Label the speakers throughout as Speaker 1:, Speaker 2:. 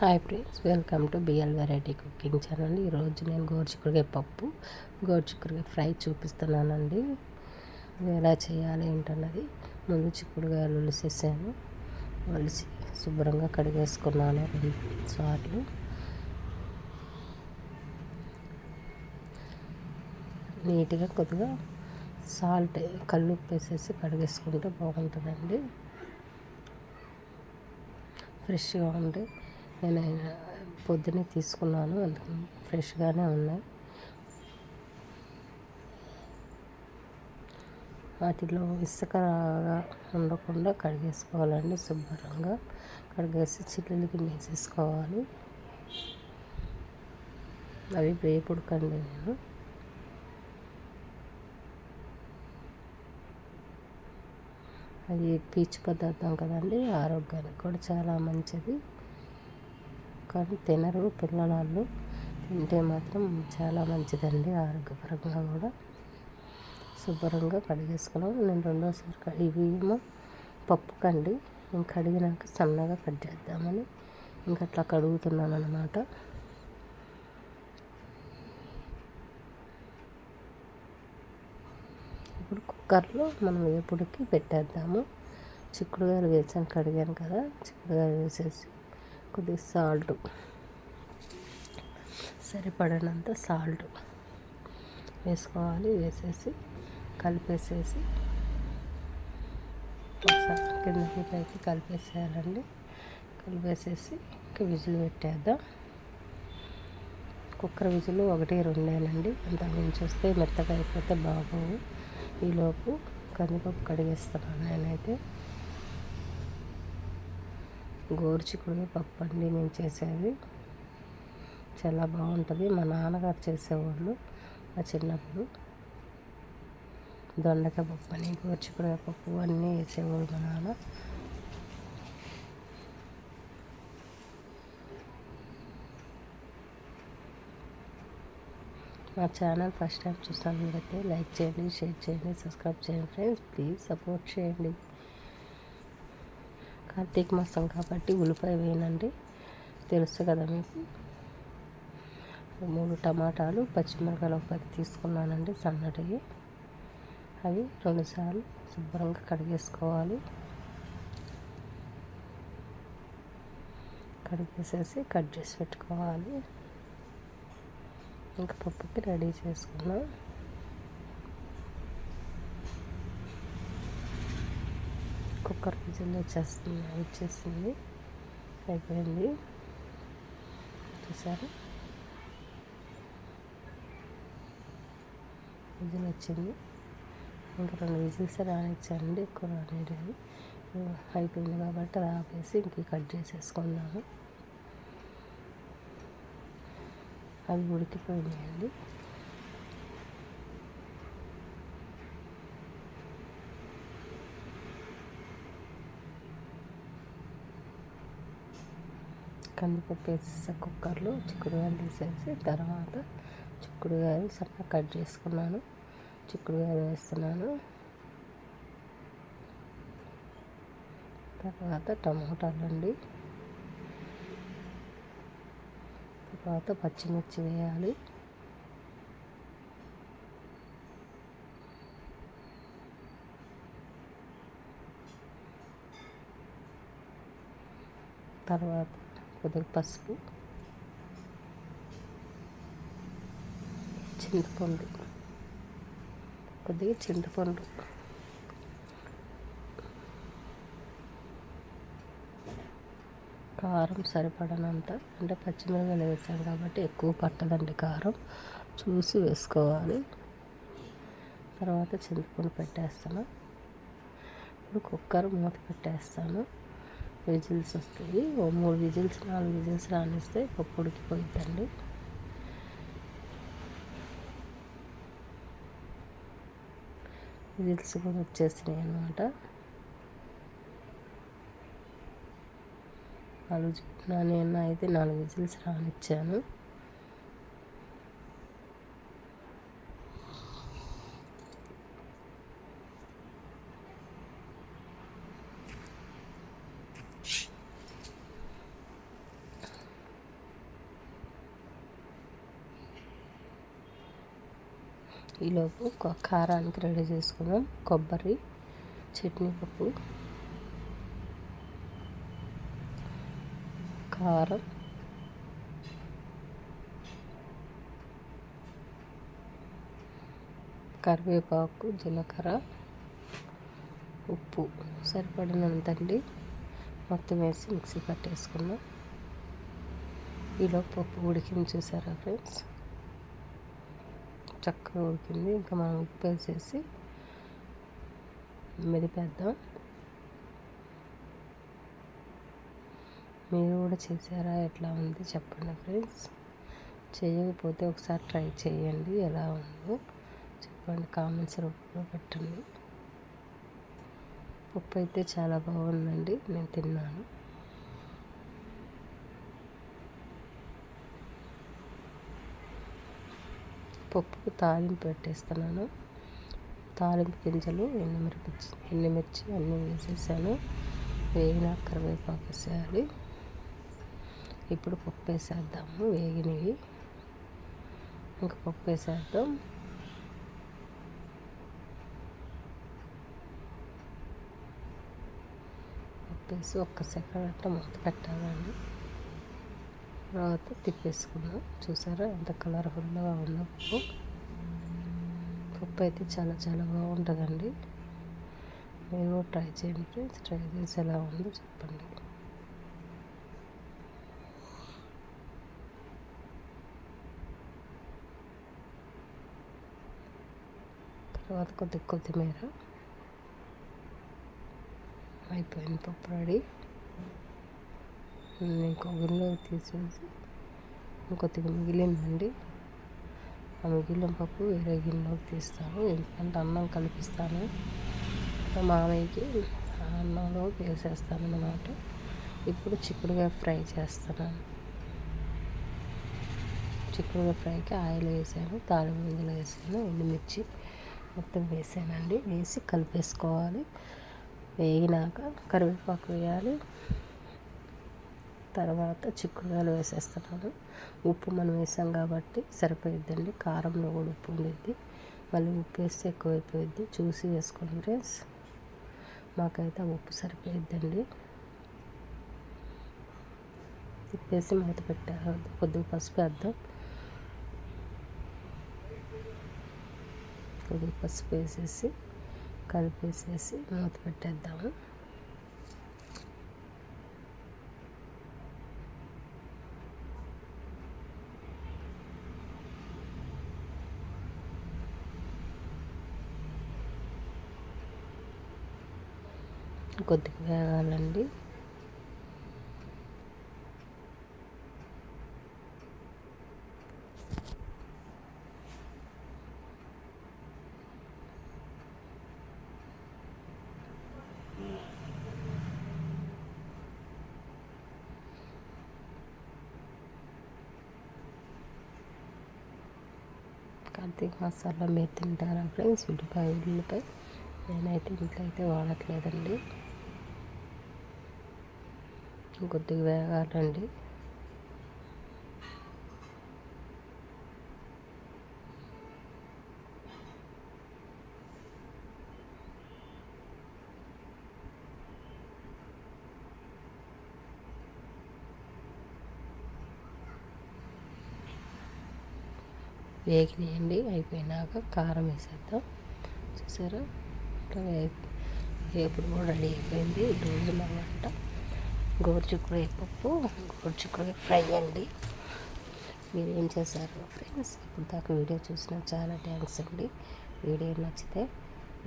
Speaker 1: Hi friends welcome to BL variety cooking channel ఈరోజు నేను గోరుచిక్కుడుకాయ పప్పు గోరుచిక్కుడుకాయ ఫ్రై చూపిస్తున్నానండి. ఎలా చేయాలి ఏంటన్నది ముందు చిక్కుడుకాయలు ఉలిసేసాను ఒలిసి శుభ్రంగా కడిగేసుకున్నాను రెండు సార్లు. నీట్గా కొద్దిగా సాల్ట్ కళ్ళు వేసేసి కడిగేసుకుంటే బాగుంటుందండి. ఫ్రెష్గా ఉండి నేను పొద్దున్నే తీసుకున్నాను. అందుకు ఫ్రెష్గానే ఉన్నాయి వాటిలో ఇసుకగా ఉండకుండా కడిగేసుకోవాలండి శుభ్రంగా. కడిగేసి చిల్లులు కింద అవి వేపుడుకండి నేను. అది పీచు పదార్థం కదండి ఆరోగ్యానికి కూడా చాలా మంచిది. కానీ తినరు పిల్లవాళ్ళు తింటే మాత్రం చాలా మంచిదండి ఆరోగ్యపరంగా కూడా. శుభ్రంగా కడిగేసుకున్నాం. నేను రెండోసారి ఇవి ఏమో పప్పు కండి. నేను కడిగినాక సన్నగా కట్ చేద్దామని ఇంకా అట్లా కడుగుతున్నాను అనమాట ఇప్పుడు కుక్కర్లో మనం ఎప్పుడుకి పెట్టేద్దాము? చిక్కుడుగారు వేసాను కడిగాను కదా. చిక్కుడుగారు వేసేసి కొద్దిగా సాల్ట్. సరిపడనంత సాల్ట్ వేసుకోవాలి. వేసేసి కలిపేసేసి ఒకసారి కిందకి పైకి కలిపేసేయాలండి. కలిపేసేసి విజిల్ పెట్టేద్దాం. కుక్కర్ విజులు ఒకటి రెండేనండి. అంత మించి వస్తే మెత్తగా అయిపోతే బాగోవు. ఈలోపు కందిపప్పు కడిగేస్తున్నాను నేనైతే. గోరుచిక్కుడు పప్పు అండి నేను చేసేది. చాలా బాగుంటుంది. మా నాన్నగారు చేసేవాళ్ళు మా చిన్నప్పుడు. దొండకాయ పప్పు అని గోరుచిక్కుడు పప్పు అన్నీ వేసేవాళ్ళు మా నాన్న. మా ఛానల్ ఫస్ట్ టైం చూసినట్లయితే లైక్ చేయండి షేర్ చేయండి సబ్స్క్రైబ్ చేయండి ఫ్రెండ్స్. ప్లీజ్ సపోర్ట్ చేయండి. కార్తీక మాసం కాబట్టి ఉల్లిపాయ వేయనండి. తెలుసు కదా మీకు. మూడు టమాటాలు పచ్చిమిరకాయలు ఒక పది తీసుకున్నానండి సన్నటివి. అవి రెండుసార్లు శుభ్రంగా కడిగేసుకోవాలి. కడిగేసేసి కట్ చేసి పెట్టుకోవాలి. ఇంకా పప్పుకి రెడీ చేసుకున్నాం. కుక్కర్ వచ్చేస్తుంది వచ్చేసింది. అయిపోయింది. చూసారు? విజిల్ వచ్చింది ఇంకా రెండు విజిల్స్ రానిచ్చానండి ఎక్కువ రానిలేదు అయిపోయింది కాబట్టి రాపేసి ఇంక కట్ చేసేసుకున్నాను అవి ఉడికిపోయినాయండి. కందిపప్పు వేసేసా కుక్కర్లో చిక్కుడుగాయలు తీసేసి తర్వాత చిక్కుడుగాయలు సన్నగా కట్ చేసుకున్నాను. చిక్కుడుగాయలు వేస్తున్నాను. తర్వాత టమాటాలు అండి తర్వాత పచ్చిమిర్చి వేయాలి. తర్వాత కొద్దిగా పసుపు చింతపండు కొద్దిగా చింతపండు. కారం సరిపడనంత అంటే పచ్చిమిరపకాయలు వేసాం కాబట్టి ఎక్కువ పట్టదండి కారం. చూసి వేసుకోవాలి. తర్వాత చింతపండు పెట్టేస్తాను. ఇప్పుడు కుక్కర్ మూత పెట్టేస్తాను. విజిల్స్ వస్తాయి. ఓ మూడు విజిల్స్ నాలుగు విజిల్స్ రానిస్తే పప్పు ఉడికిపోయిద్దండి విజిల్స్ కూడా వచ్చేసినాయి అనమాట నాలుగు నేను అయితే నాలుగు విజిల్స్ రానిచ్చాను. ఈలోపు కారానికి రెడీ చేసుకుందాం కొబ్బరి చట్నీ పప్పు కారం కరివేపాకు జీలకర్ర ఉప్పు సరిపడినంతండి. మొత్తం వేసి మిక్సీ పట్టేసుకున్నాం. ఈలోపు పప్పు ఉడికింది చూసారా ఫ్రెండ్స్? చక్కగా ఉడికింది ఇంకా మనం ఉప్పు వేసేసి మెదిపేద్దాం. మీరు కూడా చేసారా ఎట్లా ఉంది? చెప్పండి ఫ్రెండ్స్. చేయకపోతే ఒకసారి ట్రై చేయండి. ఎలా ఉందో చెప్పండి. కామెంట్స్ రూపంలో పెట్టండి. ఉప్పు అయితే చాలా బాగుందండి. నేను తిన్నాను. పప్పుకు తాలింపు పెట్టేస్తున్నాను. తాలింపు గింజలు ఎండుమిర్చి ఎండుమిర్చి అన్నీ వేసేసాను. వేగిన కరివేపాకు వేసేయాలి. ఇప్పుడు పప్పు వేసేద్దాము వేగినవి. ఇంకా పప్పు వేసేద్దాం. పప్పు వేసి ఒక్క సెకండ్ అట్లా మూత పెట్టాలండి. తర్వాత తిప్పేసుకున్నా. చూసారా ఎంత కలర్ఫుల్గా ఉందో పప్పు. పప్పు అయితే చాలా చాలా బాగుంటుందండి మీరు ట్రై చేయండి ఫ్రెండ్స్. ట్రై చేసి ఎలా ఉందో చెప్పండి. తర్వాత కొద్ది కొత్తిమీర. అయిపోయింది పప్పు రెడీ. ఇంకో గిన్నెలోకి తీసేసి ఇంకొద్దిగా మిగిలిందండి. ఆ మిగిలిన పప్పు వేరే గిన్నెలోకి తీస్తాను. ఎందుకంటే అన్నం కలిపిస్తాను. మా మామయ్యకి అన్నంలో వేసేస్తాను అన్నమాట. ఇప్పుడు చిక్కుడుగా ఫ్రై చేస్తున్నాను. చిక్కుడుగా ఫ్రైకి ఆయిల్ వేసాను తాలింపు గింజలు వేసాను ఎండుమిర్చి మొత్తం వేసానండి. వేసి కలిపేసుకోవాలి. వేగినాక కరివేపాకు వేయాలి. తర్వాత చిక్కుడుకాయలు వేసేస్తున్నాను. ఉప్పు మనం వేసాం కాబట్టి సరిపోయిద్దండి. కారంలో కూడా ఉప్పు ఉండిద్ది. మళ్ళీ ఉప్పు వేస్తే ఎక్కువైపోయిద్ది. చూసి వేసుకోండి ఫ్రెండ్స్. మాకైతే ఉప్పు సరిపోయిద్దండి. తిప్పేసి మూత పెట్టారు. కొద్దిగా పసుపు వేద్దాం. కొద్దిగా పసుపు వేసేసి కలిపేసేసి మూత పెట్టేద్దాము. కొద్దిగా వేగాలండి. కార్తీక మసాలా మీరు తింటారా ఫ్రెండ్స్? ఉల్లిపాయ ఉల్లిపాయ. నేనైతే ఇంట్లో అయితే వాడట్లేదండి. కొద్దిగా వేగాలండి. వేగినాయండి అయిపోయినాక కారం వేసేద్దాం. చూసారా? ఇప్పుడు కూడా రెడీ అయిపోయింది. రోజుల వంట. గోరుచిక్కుడు పప్పు గోరుచిక్కుడు ఫ్రై అండి. మీరు ఏం చేశారు ఫ్రెండ్స్? ఇప్పుడు దాకా వీడియో చూసిన చాలా థ్యాంక్స్ అండి. వీడియో నచ్చితే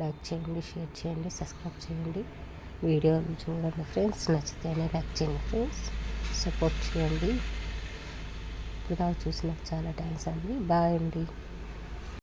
Speaker 1: లైక్ చేయండి షేర్ చేయండి సబ్స్క్రైబ్ చేయండి. వీడియోలు చూడండి ఫ్రెండ్స్. నచ్చితేనే లైక్ చేయండి ఫ్రెండ్స్. సపోర్ట్ చేయండి. ఇప్పుడు దాకా చూసిన చాలా థ్యాంక్స్ అండి. బాయ్ అండి.